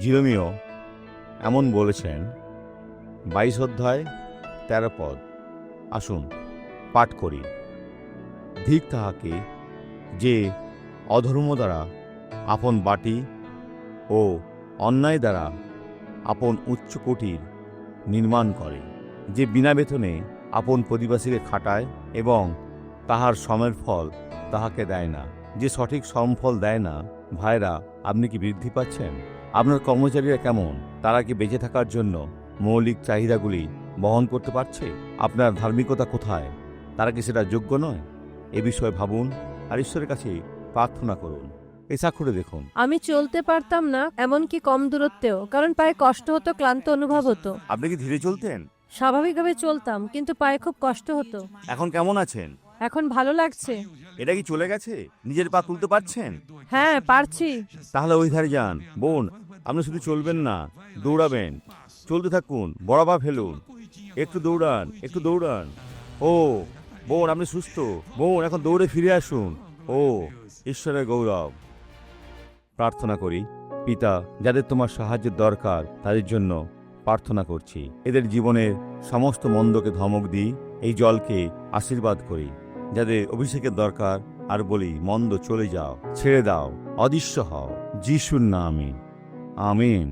জিরোমিও এমন বলেছেন, বাইশ অধ্যায়, তেরো পদ। আসুন, পাঠ করি। ধিক তাহাকে যে অধর্ম দ্বারা আপন বাটি ও অন্যায় দ্বারা আপন উচ্চ উচ্চকোটির নির্মাণ করে, যে বিনা বেতনে আপন প্রতিবাসীকে খাটায় এবং তাহার শ্রমের ফল তাহাকে দেয় না, যে সঠিক শ্রমফল দেয় না। ভাইরা, আপনি কি বৃদ্ধি পাচ্ছেন? আপনার কর্মচারীরা কেমন? তারা কি বেঁচে থাকার জন্য মৌলিক চাহিদাগুলি বহন করতে পারছে? আপনার ধার্মিকতা কোথায়? তারা কি সেটা যোগ্য নয়? এ বিষয়ে ভাবুন আর ঈশ্বরের কাছে প্রার্থনা করুন। দেখুন। আমি চলতে পারতাম না এমনকি কম দূরত্বেও কারণ পায়ে কষ্ট হতো ক্লান্ত অনুভব হতো। আপনি কি ধীরে চলতেন? স্বাভাবিকভাবে চলতাম কিন্তু পায়ে খুব কষ্ট হতো। এখন কেমন আছেন? এখন ভালো লাগছে। এটা কি চলে গেছে? নিজের পা তুলতে পারছেন? হ্যাঁ পারছি। তাহলে ওই ধারে যান। বোন আপনি শুধু চলবেন না, দৌড়াবেন। চলতে থাকুন, বড় পা ফেলুন একটু দৌড়ান একটু দৌড়ান। ও, বোন, আপনি সুস্থ। বোন, এখন দৌড়ে ফিরে আসুন। ও, ঈশ্বরের গৌরব। প্রার্থনা করি, পিতা, যাদের তোমার সাহায্যের দরকার, তাদের জন্য প্রার্থনা করছি। এদের জীবনের সমস্ত মন্দকে ধমক দিই, এই জলকে আশীর্বাদ করি। যাদের অভিষেকের দরকার, আর বলি, মন্দ চলে যাও, ছেড়ে দাও, অদৃশ্য হও। যিশুর নামে। ആമേൻ